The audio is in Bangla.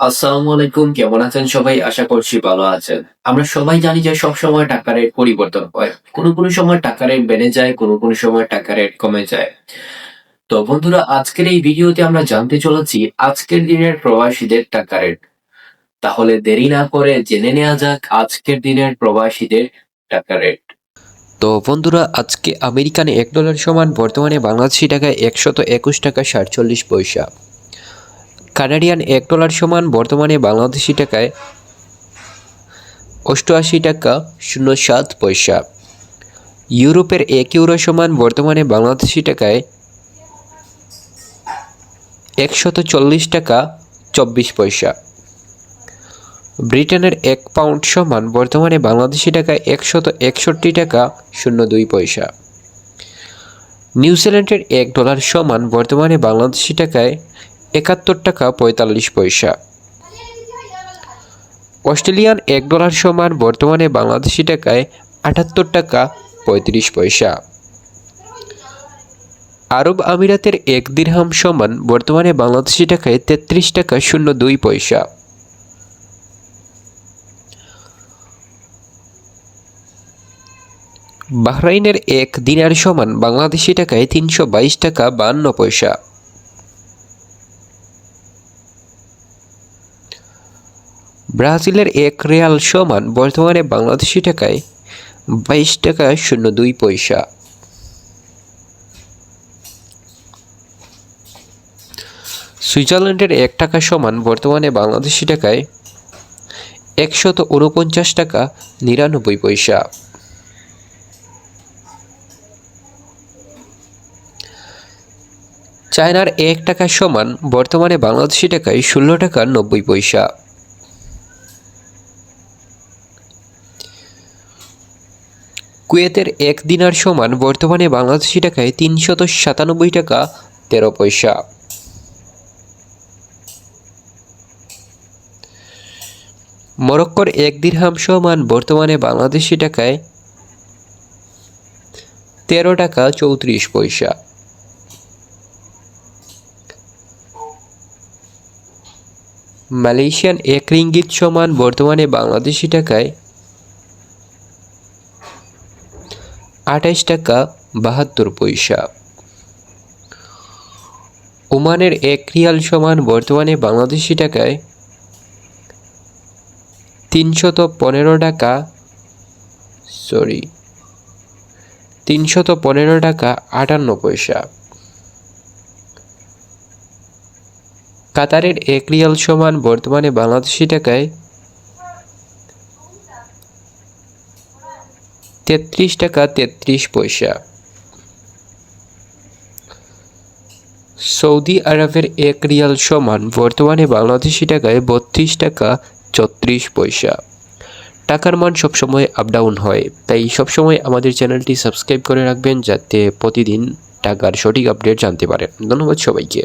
আসসালামু আলাইকুম, কেমন আছেন সবাই? আশা করছি ভালো আছেন। আমরা সবাই জানি যে সব সময় টাকা রেট পরিবর্তন হয়। কোনো কোনো সময় টাকা রেট বেড়ে যায়, কোনো কোনো সময় টাকা রেট কমে যায়। তো বন্ধুরা, আজকের এই ভিডিওতে আমরা জানতে চলেছি, আজকের দিনের প্রবাসীদের টাকা রেট তাহলে দেরি না করে জেনে নেওয়া যাক আজকের দিনের প্রবাসীদের টাকা রেট তো বন্ধুরা, আজকে আমেরিকানে এক ডলার সমান, বর্তমানে বাংলাদেশি টাকায় একশত একুশ টাকা সাতচল্লিশ পয়সা। কানাডিয়ান এক ডলার সমান বর্তমানে বাংলাদেশি টাকায় অষ্টআশি টাকা শূন্য সাত পয়সা। ইউরোপের এক ইউরো সমান বর্তমানে বাংলাদেশি টাকায় একশত চল্লিশ টাকা চব্বিশ পয়সা। ব্রিটেনের এক পাউন্ড সমান বর্তমানে বাংলাদেশি টাকায় একশত একষট্টি টাকা শূন্য দুই পয়সা। নিউজিল্যান্ডের এক ডলার সমান বর্তমানে বাংলাদেশি টাকায় একাত্তর টাকা পঁয়তাল্লিশ পয়সা। অস্ট্রেলিয়ান এক ডলার সমান বর্তমানে বাংলাদেশি টাকায় আটাত্তর টাকা পঁয়ত্রিশ পয়সা। আরব আমিরাতের এক দিরহাম সমান বর্তমানে বাংলাদেশি টাকায় তেত্রিশ টাকা শূন্য দুই পয়সা। বাহরাইনের এক দিনার সমান বাংলাদেশি টাকায় তিনশো বাইশ টাকা বান্ন পয়সা। ব্রাজিলের এক রিয়াল সমান বর্তমানে বাংলাদেশি টাকায় বাইশ টাকা শূন্য দুই পয়সা। সুইজারল্যান্ডের এক টাকা সমান বর্তমানে বাংলাদেশি টাকায় একশত উনপঞ্চাশ টাকা নিরানব্বই পয়সা। চায়নার এক টাকা সমান বর্তমানে বাংলাদেশি টাকায় ষোলো টাকা নব্বই পয়সা। কুয়েতের এক দিনার সমান বর্তমানে বাংলাদেশি টাকায় তিনশত সাতানব্বই টাকা তেরো পয়সা। মরক্কোর এক দিরহাম সমান বর্তমানে বাংলাদেশি টাকায় তেরো টাকা চৌত্রিশ পয়সা। মালয়েশিয়ান এক রিঙ্গিত সমান বর্তমানে বাংলাদেশি টাকায় আঠাইশ টাকা বাহাত্তর পয়সা। ওমানের এক রিয়াল সমান বর্তমানে বাংলাদেশি টাকায় তিনশত পনেরো টাকা সরি তিনশত পনেরো টাকা আটান্ন পয়সা। কাতারের এক রিয়াল সমান বর্তমানে বাংলাদেশি টাকায় তেত্রিশ টাকা তেত্রিশ পয়সা। সৌদি আরবের এক রিয়াল সমান বর্তমানে বাংলাদেশি টাকায় বত্রিশ টাকা ছত্রিশ পয়সা। টাকার মান সবসময় আপ ডাউন হয়, তাই সবসময় আমাদের চ্যানেলটি সাবস্ক্রাইব করে রাখবেন যাতে প্রতিদিন টাকার সঠিক আপডেট জানতে পারেন। ধন্যবাদ সবাইকে।